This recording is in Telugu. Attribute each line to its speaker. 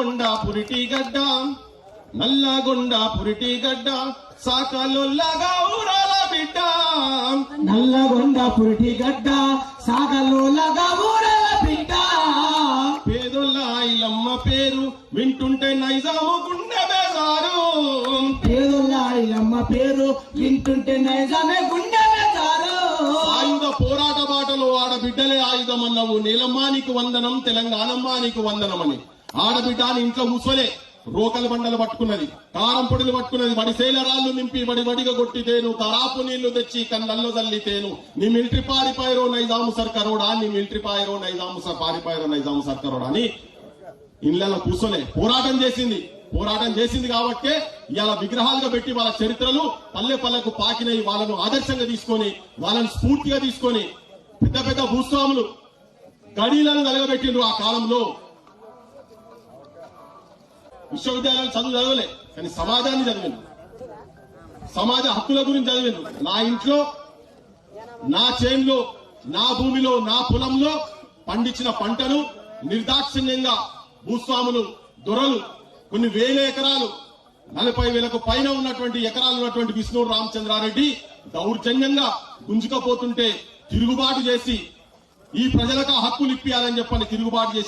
Speaker 1: నల్లగొండ పురిటి గడ్డ నల్లగొండ పురిటి గడ్డ సాకలుల్లగా ఊరాల బిడ్డ.
Speaker 2: నల్లగొండ పురిటి గడ్డ సాగలోలగా ఊరల బిడ్డ.
Speaker 1: పేదొల్ల ఐలమ్మ పేరు వింటుంటే నైజాము గుండె బేజారు.
Speaker 2: పేరుల్ల ఇల్లమ్మ పేరు వింటుంటే నైజామే గుండె వేశారు
Speaker 1: ఆయుధ పోరాట బాటలో ఆడబిడ్డలే ఆయుధం అన్నవు నీలమ్మానికి వందనం తెలంగాణమ్మానికి వందనం అని ఆడబిడ్డ అని ఇంట్లో ముసలే రోకల బండలు పట్టుకున్నది కారం పొడిలు పట్టుకున్నది వడిసేల శైలరాళ్ళు నింపి వడి వడిగా కొట్టితేను తరాపు నీళ్ళు తెచ్చి కళ్ళల్లో తల్లితేను నీ మిలిటరీ పారిపాయరో నైజాము సర్కారోడా నీ మిలిటరీ పాయరో నైజాము సర్ పారిపాయరో నైజాము సర్కారోడా అని ఇళ్ళలో కూర్చొనే పోరాటం చేసింది. పోరాటం చేసింది కాబట్టే ఇలా విగ్రహాలుగా పెట్టి వాళ్ళ చరిత్రలు పల్లె పల్లెకు పాకినవి వాళ్ళను ఆదర్శంగా తీసుకొని వాళ్ళని స్ఫూర్తిగా తీసుకొని పెద్ద పెద్ద భూస్వాములు గడీలను కలగబెట్టిండ్రు ఆ కాలంలో. విశ్వవిద్యాలయాలు చదువు చదవలే కానీ సమాజాన్ని చదివిండు. సమాజ హక్కుల గురించి చదివిండు. నా ఇంట్లో నా చేన్లో నా భూమిలో నా పొలంలో పండించిన పంటను నిర్దాక్షిణ్యంగా భూస్వాములు దొరలు కొన్ని వేల ఎకరాలు నలభై వేలకు పైన ఉన్నటువంటి ఎకరాలు ఉన్నటువంటి విష్ణు రామచంద్రారెడ్డి దౌర్జన్యంగా గుంజుకపోతుంటే తిరుగుబాటు చేసి ఈ ప్రజలకు హక్కులు ఇప్పియాలని చెప్పని తిరుగుబాటు చేసి